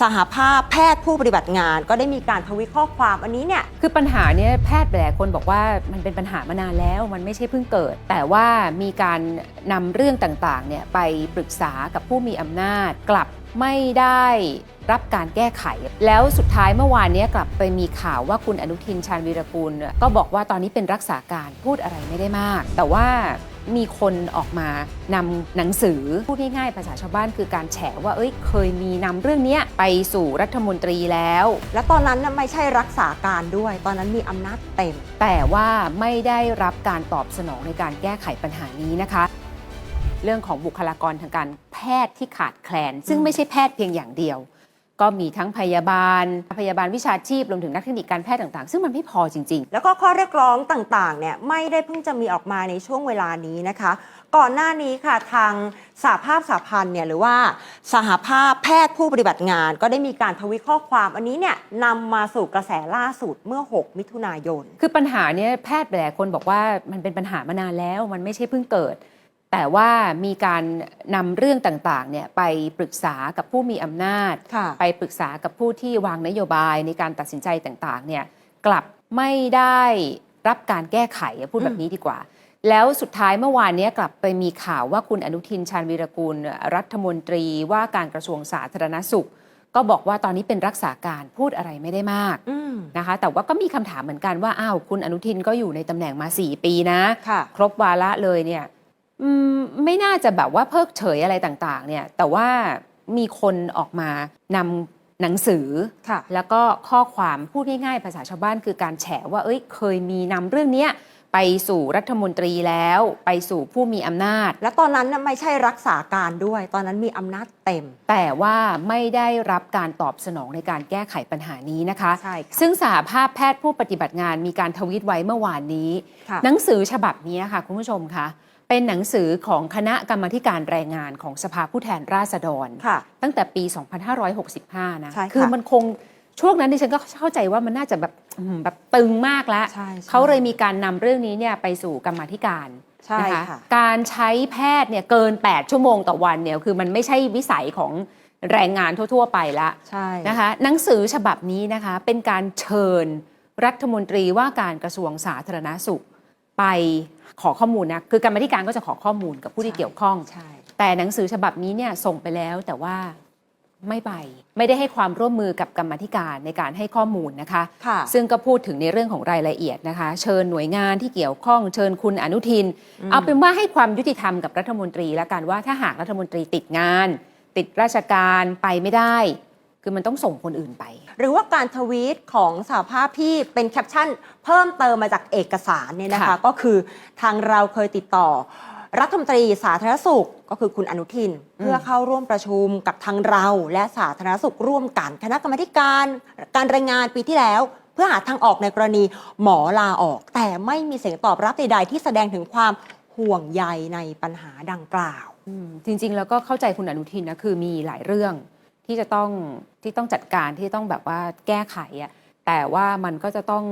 สหภาพแพทย์ผู้ปฏิบัติงาน ก็ได้มีการทวิตข้อความอันนี้เนี่ย คือปัญหาเนี้ยแพทย์หลายคนบอกว่ามันเป็นปัญหามานานแล้วมันไม่ใช่เพิ่งเกิด แต่ว่ามีการนำเรื่องต่างๆเนี่ยไปปรึกษากับผู้มีอำนาจกลับไม่ได้รับการแก้ไข แล้วสุดท้ายเมื่อวานเนี้ยกลับไปมีข่าวว่าคุณอนุทินชาญวีรกูล ก็บอกว่าตอนนี้เป็นรักษาการพูดอะไรไม่ได้มาก แต่ว่า มีคนออกมานำหนังสือ พูดง่ายๆภาษาชาวบ้านคือการแฉว่าเอ้ยเคยมีนำเรื่องเนี้ยไปสู่รัฐมนตรีแล้ว และตอนนั้นน่ะไม่ใช่รักษาการด้วย ตอนนั้นมีอำนาจเต็ม แต่ว่าไม่ได้รับการตอบสนองในการแก้ไขปัญหานี้นะคะเรื่องของบุคลากรทางการแพทย์ที่ขาดแคลน ซึ่งไม่ใช่แพทย์เพียงอย่างเดียว ก็มีทั้งพยาบาล พยาบาลวิชาชีพรวมถึงนักเทคนิคการแพทย์ต่างๆ ซึ่งมันไม่พอจริงแล้วก็ข้อเรียกร้องต่างๆเนี่ยไม่ได้เพิ่งจะมีออกมาในช่วงเวลานี้นะคะ ก่อนหน้านี้ค่ะทางสหภาพสหพันธ์เนี่ยหรือว่าสหภาพแพทย์ผู้ปฏิบัติงาน ก็ได้มีการทวิตข้อความอันนี้เนี่ยนำมาสู่กระแสล่าสุดเมื่อ 6 มิถุนายนๆคือปัญหาเนี้ยแพทย์หลายคนบอกว่ามันเป็นปัญหามานานแล้วมันไม่ใช่เพิ่งเกิด แต่ว่ามีการนำเรื่องต่างๆเนี่ยไปปรึกษากับผู้มีอำนาจค่ะไปปรึกษากับผู้ที่วางนโยบายในการตัดสินใจต่างๆเนี่ยกลับไม่ได้รับการแก้ไขพูดแบบนี้ดีกว่า แล้วสุดท้ายเมื่อวานเนี้ยกลับไปมีข่าวว่าคุณอนุทินชาญวีรกูล รัฐมนตรีว่าการกระทรวงสาธารณสุข ก็บอกว่าตอนนี้เป็นรักษาการพูดอะไรไม่ได้มากอืมนะคะ แต่ว่าก็มีคำถามเหมือนกันว่าอ้าวคุณอนุทินก็อยู่ในตำแหน่งมา 4 ปีนะค่ะครบวาระเลยเนี่ยอืม ไม่น่าจะแบบว่าเพิกเฉยอะไรต่างๆ เนี่ย แต่ว่ามีคนออกมานำหนังสือค่ะแล้วก็ข้อความพูดง่ายๆ ภาษาชาวบ้านคือการแฉว่า เอ้ย เคยมีนำเรื่องเนี้ยไปสู่รัฐมนตรีแล้วไปสู่ผู้มีอำนาจ และตอนนั้นน่ะไม่ใช่รักษาการด้วย ตอนนั้นมีอำนาจเต็ม แต่ว่าไม่ได้รับการตอบสนองในการแก้ไขปัญหานี้นะคะใช่ค่ะซึ่งสหภาพแพทย์ผู้ปฏิบัติงานมีการทวีตไว้เมื่อวานนี้ค่ะหนังสือฉบับนี้ค่ะคุณผู้ชมคะ เป็นหนังสือของคณะกรรมาธิการแรงงานของสภาผู้แทนราษฎร ค่ะ ตั้งแต่ปี 2565 นะ ใช่ค่ะคือมันคงช่วงนั้นดิฉันก็เข้าใจว่ามันน่าจะแบบอืมแบบตึงมากแล้ว ใช่ใช่ เขาเลยมีการนำเรื่องนี้เนี่ยไปสู่กรรมาธิการ ใช่นะคะค่ะ การใช้แพทย์เนี่ยเกิน 8 ชั่วโมงต่อวันเนี่ยคือมันไม่ใช่วิสัยของแรงงานทั่ว ๆ ไปละใช่นะคะหนังสือฉบับนี้นะคะเป็นการเชิญรัฐมนตรีว่าการกระทรวงสาธารณสุข ไป ขอข้อมูลนะ คือกรรมาธิการก็จะขอข้อมูลกับผู้ที่เกี่ยวข้อง ใช่ แต่หนังสือฉบับนี้เนี่ยส่งไปแล้วแต่ว่าไม่ไป ไม่ได้ให้ความร่วมมือกับกรรมาธิการในการให้ข้อมูลนะคะ ค่ะ ซึ่งก็พูดถึงในเรื่องของรายละเอียดนะคะ เชิญหน่วยงานที่เกี่ยวข้องเชิญคุณอนุทิน เอาเป็นว่าให้ความยุติธรรมกับรัฐมนตรี แล้วกันว่าถ้าหากรัฐมนตรีติดงาน ติดราชการไปไม่ได้ คือมันต้องส่งคนอื่นไป หรือว่าการทวีตของสหภาพที่เป็นแคปชั่น เพิ่มเติมมาจากเอกสารเนี่ยนะคะ ค่ะ ก็คือทางเราเคยติดต่อ รัฐมนตรีสาธารณสุขก็คือคุณอนุทิน เพื่อเข้าร่วมประชุมกับทางเราและสาธารณสุขร่วมกันคณะกรรมาธิการการรายงานปีที่แล้ว เพื่อหาทางออกในกรณีหมอลาออก แต่ไม่มีเสียงตอบรับใดๆที่แสดงถึงความห่วงใยในปัญหาดังกล่าว อืมจริงๆ แล้วก็เข้าใจคุณอนุทินนะคือมีหลายเรื่อง ที่จะต้องที่ต้องจัดการที่ต้องแบบว่าแก้ไขอะแต่ว่ามันก็จะต้อง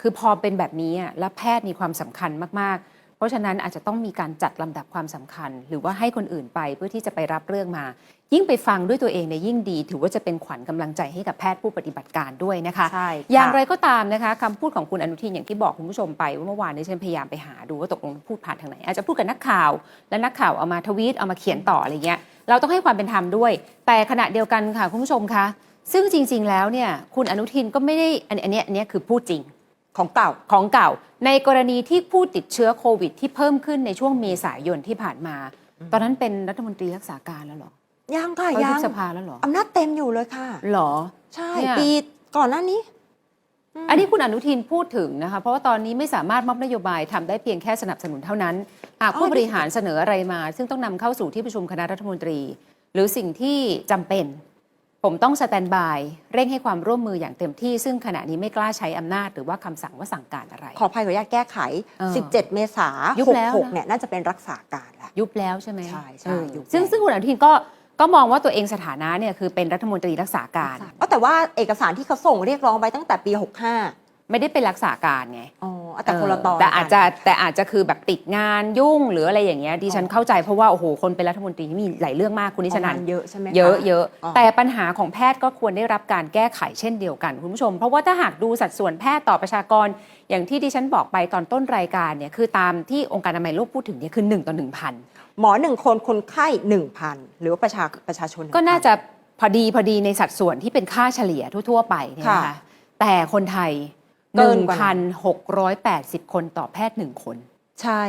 คือพอเป็นแบบนี้อะแล้วแพทย์มีความสำคัญมากๆ เพราะฉะนั้นอาจจะต้องมีการจัดลำดับความสำคัญ หรือว่าให้คนอื่นไปเพื่อที่จะไปรับเรื่องมา ยิ่งไปฟังด้วยตัวเองเนี่ยยิ่งดี ถือว่าจะเป็นขวัญกำลังใจให้กับแพทย์ผู้ปฏิบัติการด้วยนะคะใช่ค่ะอย่างไรก็ตามนะคะคำพูดของคุณอนุทินอย่างที่บอกคุณผู้ชมไปว่าเมื่อวานนี้ฉันพยายามไปหาดูว่าตกลงพูดผ่านทางไหน อาจจะพูดกับนักข่าว และนักข่าวเอามาทวีตเอามาเขียนต่ออะไรเงี้ย เราต้องให้ความเป็นธรรมด้วย แต่ขณะเดียวกันค่ะคุณผู้ชมคะซึ่งจริง ๆ แล้วเนี่ยคุณอนุทินก็ไม่ได้อันอันเนี้ยอันเนี้ยคือพูดจริงของเก่าของเก่า ในกรณีที่ผู้ติดเชื้อโควิด ที่เพิ่มขึ้นในช่วงเมษายนที่ผ่านมา ตอนนั้นเป็นรัฐมนตรีรักษาการแล้วเหรอยังค่ะเขายัยุงบสภาแล้วเหรออำนาจเต็มอยู่เลยค่ะเหรอ ใช่เนี่ยปีก่อนหน้านี้ อันนี้คุณอนุทินพูดถึงนะคะ เพราะว่าตอนนี้ไม่สามารถมอบนโยบายทำได้เพียงแค่สนับสนุนเท่านั้น หากผู้บริหารเสนออะไรมา ซึ่งต้องนำเข้าสู่ที่ประชุมคณะรัฐมนตรี หรือสิ่งที่จำเป็น ผมต้องสแตนบาย เร่งให้ความร่วมมืออย่างเต็มที่ ซึ่งขณะนี้ไม่กล้าใช้อำนาจหรือว่าคำสั่งว่าสั่งการอะไร ขออภัยขออนุญาตแก้ไขเออ17 เมษายุบแล้วนะ66เนี่ยน่าจะเป็นรักษาการแล้วยุบแล้วใช่ไหมใช่ใช่เออยุบแล้วซึ่งซึ่งคุณอนุทินก็ ก็มองว่าตัวเองสถานะเนี่ยคือเป็นรัฐมนตรีรักษาการก็แต่ว่าเอกสารที่เขาส่งเรียกร้องไปตั้งแต่ปี 65 ไม่ได้เป็นรักษาการไงอ๋อแต่คนละตอนแต่อาจจะกันแต่อาจจะคือแบบติดงานยุ่งหรืออะไรอย่างเงี้ยดิฉันอ๋อเข้าใจเพราะว่าโอ้โหคนเป็นรัฐมนตรีมีหลายเรื่องมากคุณนิชนันงานเยอะใช่ไหมค เยอะเยอะอ๋อ แต่ปัญหาของแพทย์ก็ควรได้รับการแก้ไขเช่นเดียวกันคุณผู้ชม เพราะว่าถ้าหากดูสัดส่วนแพทย์ต่อประชากร อย่างที่ดิฉันบอกไปตอนต้นรายการเนี่ยคือตามที่องค์การอนามัยโลกพูดถึงเนี่ยคือ1ต่อ1,000 หมอหนึ่งคนคนไข้หนึ่งพันหรือว่าประชาประชาชน1,000ก็น่าจะพอดีพอดีในสัดส่วนที่เป็นค่าเฉลี่ยทั่ว ๆ ไปเนี่ยนะคะค่ะแต่คนไทยเกินกว่านั้น1,680 คนต่อแพทย์หนึ่งคน ใช่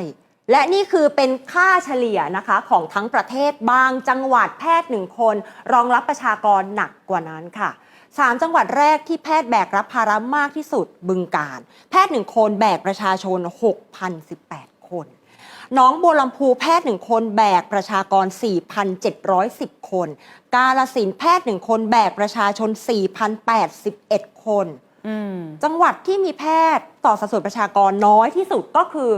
และนี่คือเป็นค่าเฉลี่ยนะคะของทั้งประเทศบางจังหวัดแพทย์หนึ่งคน รองรับประชากรหนักกว่านั้นค่ะสามจังหวัดแรกที่แพทย์แบกรับภาระมากที่สุดบึงการ แพทย์หนึ่งคนแบกประชาชน 6,018 คนห น้องบัวลำพูแพทย์หนึ่งคนแบกประชากร 4,710 คน กาลสินธุ์แพทย์หนึ่งคนแบกประชาชน 4,081 คนอืมจังหวัดที่มีแพทย์ต่อสัดส่วนประชากรน้อยที่สุดก็คือ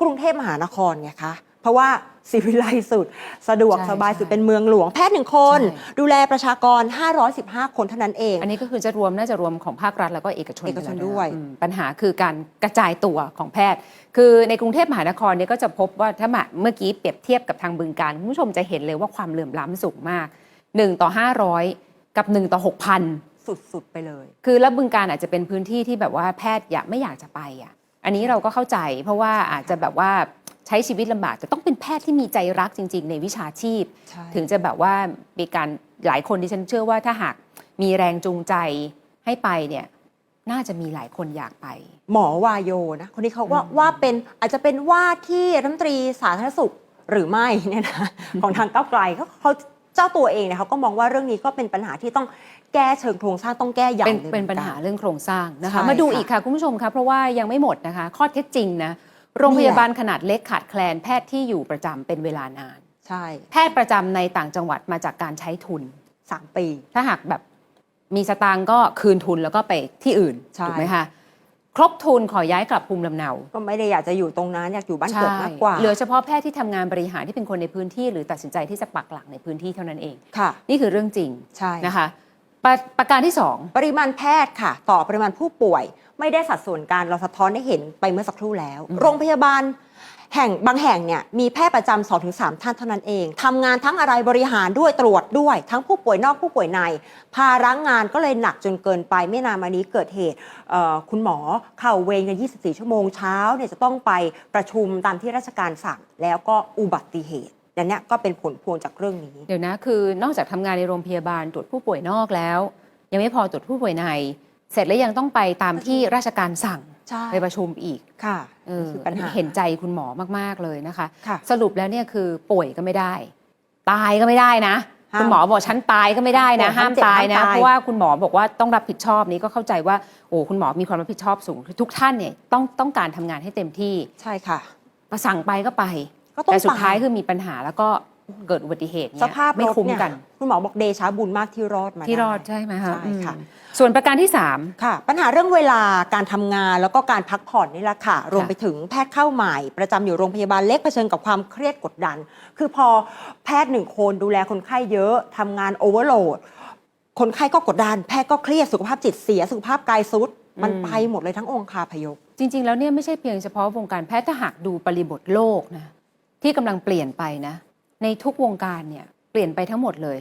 กรุงเทพมหานครไงคะ เพราะว่าสิวิไลสุด สะดวกใช่สบายสุดใช่ เป็นเมืองหลวงแพทย์หนึ่งคนใช่ดูแลประชากร 515 คนเท่านั้นเอง อันนี้ก็คือจะรวมน่าจะรวมของภาครัฐแล้วก็เอกชนเอกชนไปแล้ด้วย อืมปัญหาคือการกระจายตัวของแพทย์ คือในกรุงเทพมหานครเนี่ยก็จะพบว่าถ้ามาเมื่อกี้เปรียบเทียบกับทางบึงการคุณผู้ชมจะเห็นเลยว่าความเหลื่อมล้ำสูงมาก 1 ต่อ 500 กับ 1 ต่อ 6,000 สุด ๆ ไปเลย คือแล้วบึงการอาจจะเป็นพื้นที่ที่แบบว่าแพทย์อยากไม่อยากจะไปอะอันนี้เราก็เข้าใจ เพราะว่าอาจจะแบบว่า ใช้ชีวิตลำบากแต่ต้องเป็นแพทย์ที่มีใจรักจริง ๆ ในวิชาชีพใช่ถึงจะแบบว่ามีการหลายคนที่ฉันเชื่อว่าถ้าหากมีแรงจูงใจให้ไปเนี่ยน่าจะมีหลายคนอยากไป หมอวายโยนะ คนนี้เขาว่าอืมว่าเป็นอาจจะเป็นว่าที่รัฐมนตรีสาธารณสุขหรือไม่เนี่ยนะของทางก้าวไกลเขาเขาเจ้าตัวเองเนี่ยเขาก็มองว่าเรื่องนี้ก็เป็นปัญหาที่ต้องแก้เชิงโครงสร้างต้องแก้อย่างเป็นลยเป็นปัญหามือกัเรื่องโครงสร้างนะคะใช่มาดูค่ะอีกค่ะคุณผู้ชมคะเพราะว่ายังไม่หมดนะคะ ข้อเท็จจริงนะ โรงพยาบาลขนาดเล็กขาดแคลนแพทย์ที่อยู่ประจำเป็นเวลานาน ใช่แพทย์ประจำในต่างจังหวัดมาจากการใช้ทุน สามปี ถ้าหากแบบมีสตางค์ก็คืนทุนแล้วก็ไปที่อื่นใช่ ถูกไหมคะครบทุนขอย้ายกลับภูมิลำเนาก็ไม่ได้อยากจะอยู่ตรงนั้นอยากอยู่บ้านเกิดมากกว่าเหลือเฉพาะแพทย์ที่ทำงานบริหารที่เป็นคนในพื้นที่ หรือตัดสินใจที่จะปักหลักในพื้นที่เท่านั้นเอง ค่ะ นี่คือเรื่องจริงใช่ นะคะประประการที่สอง ปริมาณแพทย์ค่ะ ต่อปริมาณผู้ป่วย ไม่ได้สัดส่วนการเราสะท้อนให้เห็นไปเมื่อสักครู่แล้วอืมโรงพยาบาล แห่งบางแห่งเนี่ยมีแพทย์ประจำสองถึงสามท่านเท่านั้นเองทำงานทั้งอะไรบริหารด้วยตรวจด้วย ทั้งผู้ป่วยนอกผู้ป่วยใน ภาระงานก็เลยหนักจนเกินไปไม่นานมานี้เกิดเหตุเอ่อคุณหมอเข้าเวรกัน 24 ชั่วโมงเช้าเนี่ยจะต้องไปประชุมตามที่ราชการสั่งแล้วก็อุบัติเหตุอันเนี้ยก็เป็นผลพวงจากเรื่องนี้ เดี๋ยวนะคือนอกจากทำงานในโรงพยาบาลตรวจผู้ป่วยนอกแล้ว ยังไม่พอตรวจผู้ป่วยใน เสร็จแล้วยังต้องไปตามที่ราชการสั่งใช่ไปประชุมอีกค่ะเออนี่คือปัญหาเห็นใจคุณหมอมาก ๆ เลยนะคะค่ะสรุปแล้วเนี่ยคือป่วยก็ไม่ได้ ตายก็ไม่ได้นะห้ามคุณหมอบอกฉันตายก็ไม่ได้นะป่วยห้ามห้ามเจ็บตายนะห้ามตายเพราะว่าคุณหมอบอกว่าต้องรับผิดชอบนี้ก็เข้าใจว่าโอ้คุณหมอมีความรับผิดชอบสูงทุกท่านเนี่ยต้องต้องการทำงานให้เต็มที่ใช่ค่ะประสั่งไปก็ไปก็ต้องแต่สุดท้ายไปคือมีปัญหาแล้วก็ เกิดอุบัติเหตุสเนี่ยภาพไม่รถคุ้มเนี่ยกันคุณหมอบอกเดชาบุญมากที่รอดมาที่ได้รอดใช่ไหมคะใช่ค่ะอืมส่วนประการที่ค่ะ ปัญหาเรื่องเวลาการทำงานแล้วก็การพักผ่อนนี่แหละค่ะ รวมไปถึงแพทย์เข้าใหม่ ประจำอยู่โรงพยาบาลเล็กเผชิญกับความเครียดกดดัน คือพอแพทย์หนึ่งคนดูแลคนไข้เยอะทำงานโอเวอร์โหลดคนไข้ก็กดดัน แพทย์ก็เครียดสุขภาพจิตเสียสุขภาพกายสุดมันอืมไปหมดเลยทั้งองค์คาพยพ3จริง ๆ แล้วเนี่ยไม่ใช่เพียงเฉพาะวงการแพทย์ถ้าหากดูปริบทโลกนะที่กำลังเปลี่ยนไปนะ ในทุกวงการเนี่ยเปลี่ยนไปทั้งหมดเลย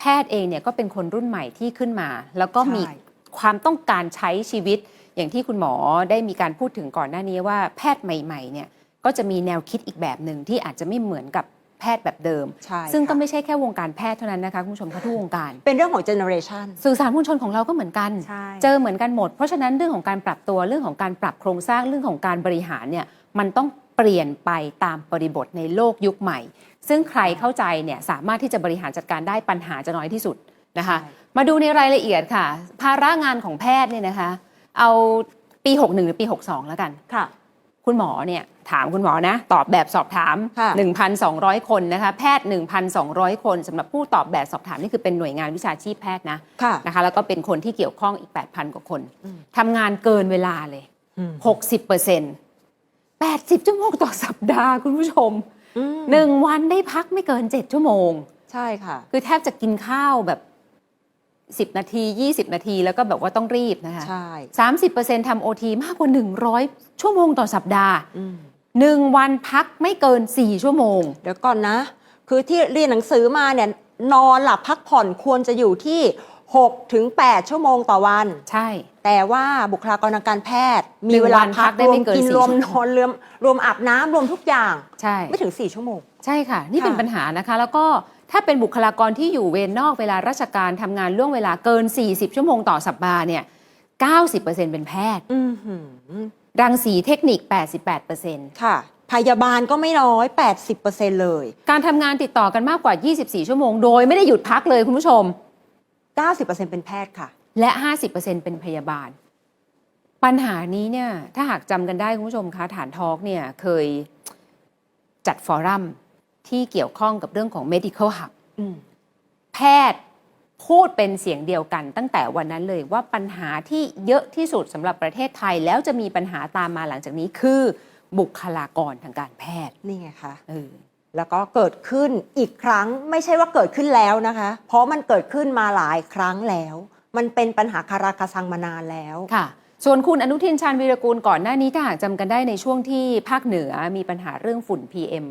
แพทย์เองเนี่ยก็เป็นคนรุ่นใหม่ที่ขึ้นมา แล้วก็มีใช่ความต้องการใช้ชีวิต อย่างที่คุณหมอได้มีการพูดถึงก่อนหน้านี้ว่าแพทย์ใหม่ๆเนี่ยก็จะมีแนวคิดอีกแบบหนึ่งที่อาจจะไม่เหมือนกับแพทย์แบบเดิมใช่ซึ่งก็ค่ะไม่ใช่แค่วงการแพทย์เท่านั้นนะคะคุณผู้ชมคะทุกวงการ เป็นเรื่องของเจเนอเรชันสื่อสารมวลชนของเราก็เหมือนกันใช่เจอเหมือนกันหมด เพราะฉะนั้นเรื่องของการปรับตัวเรื่องของการปรับโครงสร้างเรื่องของการบริหารเนี่ยมันต้องเปลี่ยนไปตามบริบทในโลกยุคใหม่ ซึ่งใครเข้าใจเนี่ยสามารถที่จะบริหารจัดการได้ปัญหาจะน้อยที่สุดนะคะใช่มาดูในรายละเอียดค่ะ ภาระงานของแพทย์เนี่ยนะคะ เอาปี 61 หรือปี 62 แล้วกันค่ะ คุณหมอเนี่ยถามคุณหมอนะ ตอบแบบสอบถามค่ะ1,200 คนนะคะแพทย์ 1,200 คนสำหรับผู้ตอบแบบสอบถามนี่คือเป็นหน่วยงานวิชาชีพแพทย์นะค่ะนะคะแล้วก็เป็นคนที่เกี่ยวข้องอีก 8,000 กว่าคนอืมทำงานเกินเวลาเลยอืม60เปอร์เซ็นต์80 ชั่วโมงต่อสัปดาห์คุณผู้ชม อืมหนึ่งวันได้พักไม่เกิน7ชั่วโมง ใช่ค่ะ คือแทบจะกินข้าวแบบ10นาที20นาทีแล้วก็แบบว่าต้องรีบนะคะใช่30%ทำโอทีมากกว่า100ชั่วโมงต่อสัปดาห์อืม1วันพักไม่เกิน4ชั่วโมง เดี๋ยวก่อนนะ คือที่เรียนหนังสือมาเนี่ยนอนหลับพักผ่อนควรจะอยู่ที่6ถึง8ชั่วโมงต่อวัน ใช่ แต่ว่าบุคลากรทางการแพทย์หมีนึ่งเวลาวันพัพักกได้รวไม่มเกินกินสี่รวมชั่นวโมง อนรวมรวมอาบน้ำรวมทุกอย่างใช่ ไม่ถึง 4 ชั่วโมง ใช่ค่ะ นี่เป็นค่ะปัญหานะคะ แล้วก็ถ้าเป็นบุคลากรที่อยู่เวรนอกเวลาราชการทำงานล่วงเวลาเกิน 40 ชั่วโมงต่อสัปดาห์เนี่ย90%เป็นแพทย์ อือหือรังสีเทคนิค 88%ค่ะ พยาบาลก็ไม่น้อย 80%เลย การทำงานติดต่อกันมากกว่า 24 ชั่วโมง โดยไม่ได้หยุดพักเลยคุณผู้ชม 90%เป็นแพทย์ค่ะ และ 50%เป็นพยาบาล ปัญหานี้เนี่ยถ้าหากจำกันได้คุณผู้ชมคะฐานทอล์กเนี่ยเคยจัดฟอรัมที่เกี่ยวข้องกับเรื่องของ medical hub อืมแพทย์พูดเป็นเสียงเดียวกันตั้งแต่วันนั้นเลยว่าปัญหาที่เยอะที่สุดสำหรับประเทศไทยแล้วจะมีปัญหาตามมาหลังจากนี้คือบุคลากรทางการแพทย์นี่ไงคะเออแล้วก็เกิดขึ้นอีกครั้งไม่ใช่ว่าเกิดขึ้นแล้วนะคะ เพราะมันเกิดขึ้นมาหลายครั้งแล้ว มันเป็นปัญหาคาราคาซังมานานแล้วค่ะ ส่วนคุณอนุทินชาญวีรกูลก่อนหน้านี้ถ้าหากจำกันได้ในช่วงที่ภาคเหนือมีปัญหาเรื่องฝุ่น PM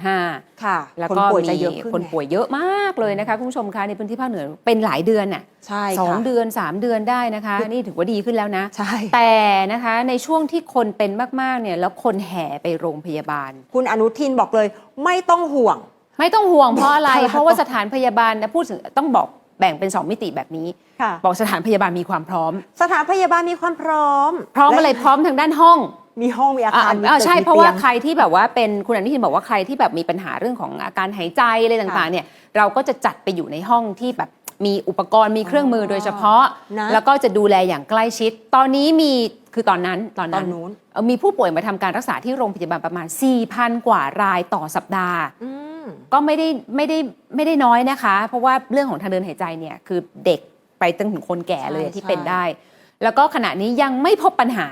2.5 ค่ะ แล้วคนก็ป่วยมีจะเยอะขึ้นคนไงป่วยเยอะมากเลยนะคะคุณผู้ชมคะในพื้นที่ภาคเหนือเป็นหลายเดือนน่ะใช่สองค่ะเดือน 3 เดือนได้นะคะ นี่ถือว่าดีขึ้นแล้วนะใช่แต่นะคะในช่วงที่คนเป็นมากๆเนี่ยแล้วคนแห่ไปโรงพยาบาล คุณอนุทินบอกเลยไม่ต้องห่วง ไม่ต้องห่วงเพราะอะไรค่ะเพราะว่าสถานพยาบาลนะพูดถึงต้องบอก แบ่งเป็น 2 มิติแบบนี้ ค่ะ บอกสถานพยาบาลมีความพร้อม สถานพยาบาลมีความพร้อมพร้อมอะไรและพร้อมทางด้านห้องมีห้องมีอาอ่าคารมีอ่าตึกใช่มีเพราะว่าตียงใครที่แบบว่าเป็นคุณอนุทินบอกว่าใครที่แบบมีปัญหาเรื่องของอาการหายใจอะไรต่างๆเนี่ยเราก็จะจัดไปอยู่ในห้องที่แบบมีอุปกรณ์มีเครื่องมือโดยเฉพาะ นะแล้วก็จะดูแลอย่างใกล้ชิด ตอนนี้มีคือตอนนั้นตอนตอนั้นนนู้น เอ่อมีผู้ป่วยมาทำการรักษาที่โรงพยาบาลประมาณ 4,000 กว่ารายต่อสัปดาห์ อืม ก็ไม่ได้ไม่ได้ไม่ได้น้อยนะคะ เพราะว่าเรื่องของทางเดินหายใจเนี่ยคือเด็กไปจนถึงคนแก่เลยใช่ที่ใช่เป็นได้ แล้วก็ขณะนี้ยังไม่พบปัญหา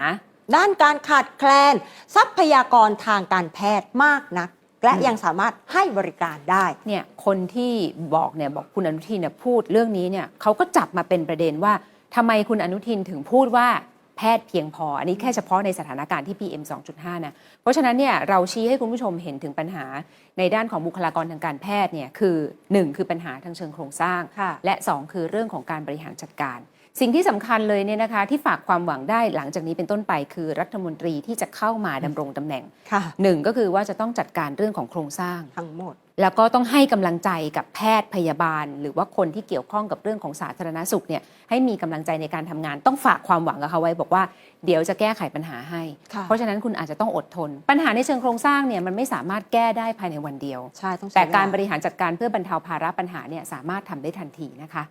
ด้านการขาดแคลน ทรัพยากรทางการแพทย์มากนัก และอืมยังสามารถให้บริการได้ เนี่ยคนที่บอกเนี่ยบอกคุณอนุทินเนี่ยพูดเรื่องนี้เนี่ยเขาก็จับมาเป็นประเด็นว่าทำไมคุณอนุทินถึงพูดว่า แพทย์เพียงพอ อันนี้แค่เฉพาะในสถานการณ์ที่ PM 2.5 นะ เพราะฉะนั้นเนี่ยเราชี้ให้คุณผู้ชมเห็นถึงปัญหาในด้านของบุคลากรทางการแพทย์เนี่ยคือ 1 คือปัญหาทางเชิงโครงสร้างค่ะและ 2 คือเรื่องของการบริหารจัดการ สิ่งที่สำคัญเลยเนี่ยนะคะที่ฝากความหวังได้หลังจากนี้เป็นต้นไปคือรัฐมนตรีที่จะเข้ามาดำรงตำแหน่งค่ะหนึ่งก็คือว่าจะต้องจัดการเรื่องของโครงสร้างทั้งหมด แล้วก็ต้องให้กำลังใจกับแพทย์พยาบาล หรือว่าคนที่เกี่ยวข้องกับเรื่องของสาธารณสุขเนี่ยให้มีกำลังใจในการทำงาน ต้องฝากความหวังกับเขาไว้บอกว่าเดี๋ยวจะแก้ไขปัญหาให้ค่ะเพราะฉะนั้นคุณอาจจะต้องอดทน ปัญหาในเชิงโครงสร้างเนี่ยมันไม่สามารถแก้ได้ภายในวันเดียวใช่ต้องใช้แต่เวลการบริหารจัดการเพื่อบรรเทาภาระปัญหาเนี่ยสามารถทำได้ทันทีนะคะ